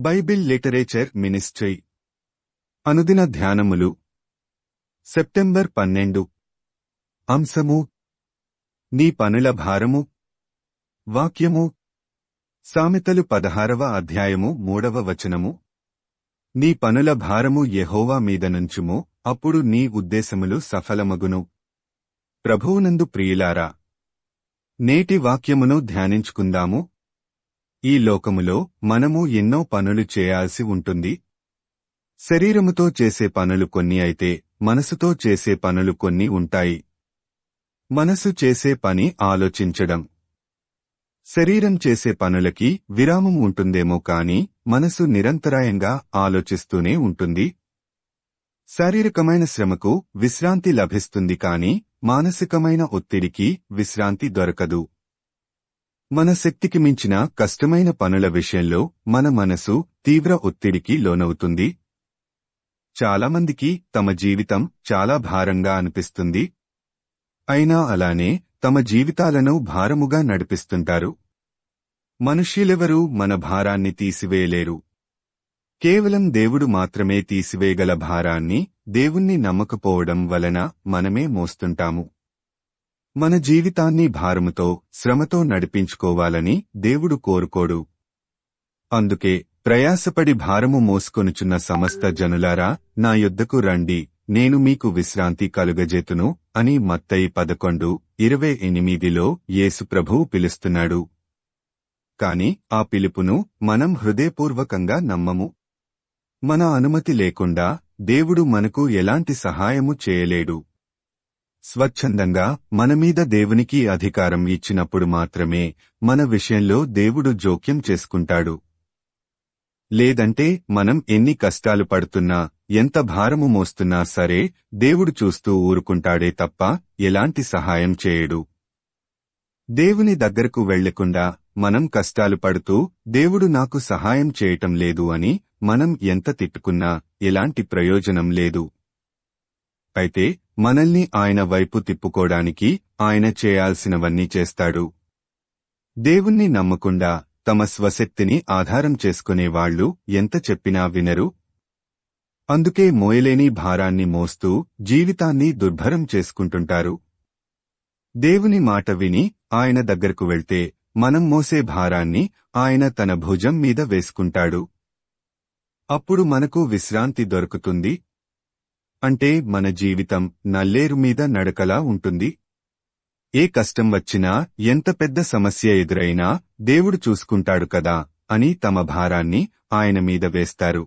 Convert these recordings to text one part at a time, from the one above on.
Bible literature ministry. అనుదిన ధ్యానములు. September పన్నెండు. అంశము. నీ పనుల భారము. వాక్యము. సామెతలు పదహారవ అధ్యాయము మూడవ వచనము. నీ పనుల భారము యహోవా మీద నుంచుము అప్పుడు నీ ఉద్దేశములు సఫలమగును. ప్రభువునందు ప్రియులారా నేటి వాక్యమును ధ్యానించుకుందాము ఈ లోకములో మనము ఎన్నో పనులు చేయాల్సి ఉంటుంది. శరీరముతో చేసే పనులు కొన్ని అయితే మనసుతో చేసే పనులు కొన్ని ఉంటాయి. మనసు చేసే పని ఆలోచించడం. శరీరం చేసే పనులకి విరామం ఉంటుందేమో కాని మనసు నిరంతరాయంగా ఆలోచిస్తూనే ఉంటుంది. శారీరకమైన శ్రమకు విశ్రాంతి లభిస్తుంది కాని మానసికమైన ఒత్తిడికి విశ్రాంతి దొరకదు. మన శక్తికి మించిన కష్టమైన పనుల విషయంలో మన మనసు తీవ్ర ఒత్తిడికి లోనవుతుంది. చాలామందికి తమ జీవితం చాలా భారంగా అనిపిస్తుంది. అయినా అలానే తమ జీవితాలను భారముగా నడిపిస్తుంటారు. మనుష్యులెవరూ మన భారాన్ని తీసివేయలేరు. కేవలం దేవుడు మాత్రమే తీసివేయగల భారాన్ని దేవుణ్ణి నమ్మకపోవడం వలన మనమే మోస్తుంటాము. మన జీవితాన్ని భారముతో శ్రమతో నడిపించుకోవాలని దేవుడు కోరుకోడు. అందుకే ప్రయాసపడి భారము మోసుకొనుచున్న సమస్త జనులారా నా యొద్దకు రండి నేను మీకు విశ్రాంతి కలుగజేతును అని మత్తయి పదకొండు ఇరవై ఎనిమిదిలో యేసుప్రభువు పిలుస్తున్నాడు. కాని ఆ పిలుపును మనం హృదయపూర్వకంగా నమ్మము. మన అనుమతి లేకుండా దేవుడు మనకు ఎలాంటి సహాయము చేయలేడు. స్వచ్ఛందంగా మనమీద దేవునికి అధికారం ఇచ్చినప్పుడు మాత్రమే మన విషయంలో దేవుడు జోక్యం చేసుకుంటాడు. లేదంటే మనం ఎన్ని కష్టాలు పడుతున్నా ఎంత భారము మోస్తున్నా సరే దేవుడు చూస్తూ ఊరుకుంటాడే తప్ప ఎలాంటి సహాయం చేయడు. దేవుని దగ్గరకు వెళ్ళకుండా మనం కష్టాలు పడుతూ దేవుడు నాకు సహాయం చేయటం లేదు అని మనం ఎంత తిట్టుకున్నా ఎలాంటి ప్రయోజనం లేదు. అయితే మనల్ని ఆయన వైపు తిప్పుకోడానికి ఆయన చేయాల్సినవన్నీ చేస్తాడు. దేవుణ్ణి నమ్మకుండా తమ స్వశక్తిని ఆధారం చేసుకునే వాళ్ళు ఎంత చెప్పినా వినరు. అందుకే మోయలేని భారాన్ని మోస్తూ జీవితాన్ని దుర్భరం చేసుకుంటుంటారు. దేవుని మాట విని ఆయన దగ్గరకు వెళ్తే మనం మోసే భారాన్ని ఆయన తన భుజం మీద వేసుకుంటాడు. అప్పుడు మనకు విశ్రాంతి దొరుకుతుంది అంటే మన జీవితం నల్లేరు మీద నడకలా ఉంటుంది. ఏ కష్టం వచ్చినా ఎంత పెద్ద సమస్య ఎదురైనా దేవుడు చూసుకుంటాడు కదా అని తమ భారాన్ని ఆయన మీద వేస్తారు.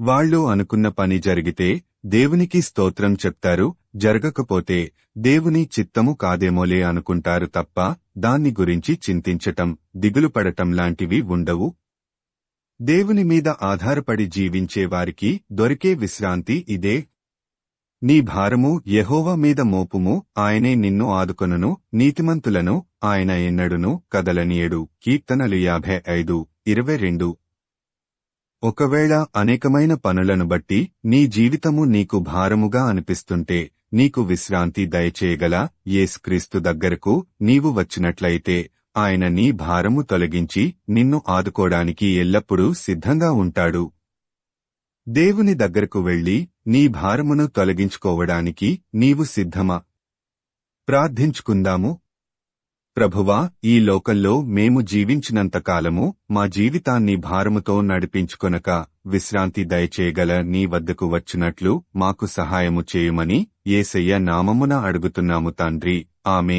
వాళ్ళు అనుకున్న పని జరిగితే దేవునికి స్తోత్రం చెప్తారు జరగకపోతే దేవుని చిత్తము కాదేమోలే అనుకుంటారు తప్ప దాన్ని గురించి చింతించటం దిగులు పడటం లాంటివి ఉండవు. దేవుని మీద ఆధారపడి జీవించే వారికి దొరికే విశ్రాంతి ఇదే. నీ భారము యహోవ మీద మోపుము ఆయనే నిన్ను ఆదుకొనును నీతిమంతులను ఆయన ఎన్నడును కదలనీయడు. కీర్తనలు యాభై ఐదు ఇరవై రెండు. ఒకవేళ అనేకమైన పనులను బట్టి నీ జీవితము నీకు భారముగా అనిపిస్తుంటే నీకు విశ్రాంతి దయచేయగల యేసుక్రీస్తు దగ్గరకు నీవు వచ్చినట్లయితే ఆయన నీ భారము తొలగించి నిన్ను ఆదుకోడానికి ఎల్లప్పుడూ సిద్ధంగా ఉంటాడు. దేవుని దగ్గరకు వెళ్ళి నీ భారమును తొలగించుకోవడానికి నీవు సిద్ధమా? ప్రార్థించుకుందాము. ప్రభువా ఈ లోకంలో మేము జీవించినంతకాలము మా జీవితాన్ని భారముతో నడిపించుకొనక విశ్రాంతి దయచేయగల నీ వద్దకు వచ్చినట్లు మాకు సహాయము చేయుమని ఏసయ్య నామమున అడుగుతున్నాము తండ్రి. ఆమె